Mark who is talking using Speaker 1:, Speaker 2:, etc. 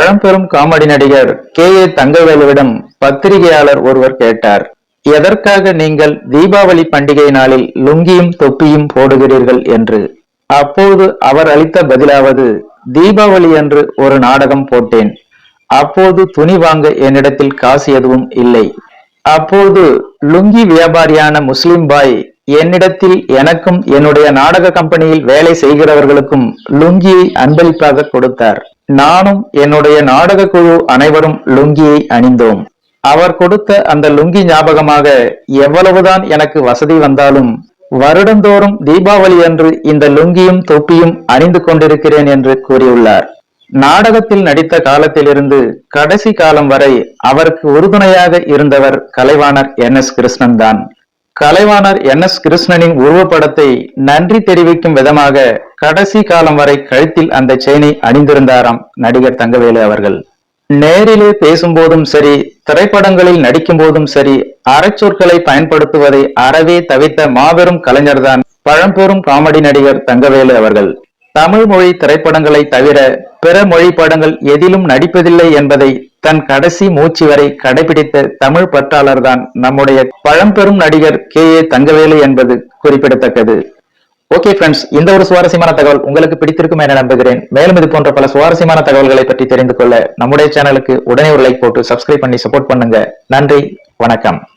Speaker 1: பழம்பெரும் காமெடி நடிகர் கே. ஏ. தங்கவேலுவிடம் பத்திரிகையாளர் ஒருவர் கேட்டார். எதற்காக நீங்கள் தீபாவளி பண்டிகை நாளில் லுங்கியும் தொப்பியும் போடுகிறீர்கள் என்று? அப்போது அவர் அளித்த பதிலாவது தீபாவளி அன்று ஒரு நாடகம் போட்டேன். அப்போது துணி வாங்க என்னிடத்தில் காசு எதுவும் இல்லை. அப்போது லுங்கி வியாபாரியான முஸ்லிம் பாய் என்னிடத்தில் எனக்கும் என்னுடைய நாடக கம்பெனியில் வேலை செய்கிறவர்களுக்கும் லுங்கியை அன்பளிப்பாக கொடுத்தார். நானும் என்னுடைய நாடக குழு அனைவரும் லுங்கியை அணிந்தோம். அவர் கொடுத்த அந்த லுங்கி ஞாபகமாக எவ்வளவுதான் எனக்கு வசதி வந்தாலும் வருடந்தோறும் தீபாவளி அன்று இந்த லுங்கியும் தொப்பியும் அணிந்து கொண்டிருக்கிறேன் என்று கூறியுள்ளார். நாடகத்தில் நடித்த காலத்திலிருந்து கடைசி காலம் வரை அவருக்கு உறுதுணையாக இருந்தவர் கலைவாணர் என் எஸ் கிருஷ்ணன் தான் கலைவாணர் என் எஸ் கிருஷ்ணனின் உருவப்படத்தை நன்றி தெரிவிக்கும் விதமாக கடைசி காலம் வரை கழுத்தில் அந்த செயினை அணிந்திருந்தாராம் நடிகர் தங்கவேலு அவர்கள். நேரிலே பேசும்போதும் சரி திரைப்படங்களில் நடிக்கும் போதும் சரி அறச்சொற்களை பயன்படுத்துவதை அறவே தவித்த மாபெரும் கலைஞர்தான் பழம்பெரும் காமெடி நடிகர் தங்கவேலு அவர்கள். தமிழ் மொழி திரைப்படங்களை தவிர பிற மொழி படங்கள் எதிலும் நடிப்பதில்லை என்பதை தன் கடைசி மூச்சு வரை கடைபிடித்த தமிழ் பற்றாளர்தான் நம்முடைய பழம்பெரும் நடிகர் கே. ஏ. தங்கவேலு என்பது குறிப்பிடத்தக்கது. ஓகே ஃப்ரெண்ட்ஸ் இந்த ஒரு சுவாரஸ்யமான தகவல் உங்களுக்கு பிடித்திருக்கும் என நம்புகிறேன். மேலும் இது போன்ற பல சுவாரஸ்யமான தகவல்களை பற்றி தெரிந்து கொள்ள நம்முடைய சேனலுக்கு உடனே ஒரு லைக் போட்டு சப்ஸ்கிரைப் பண்ணி சப்போர்ட் பண்ணுங்க. நன்றி வணக்கம்.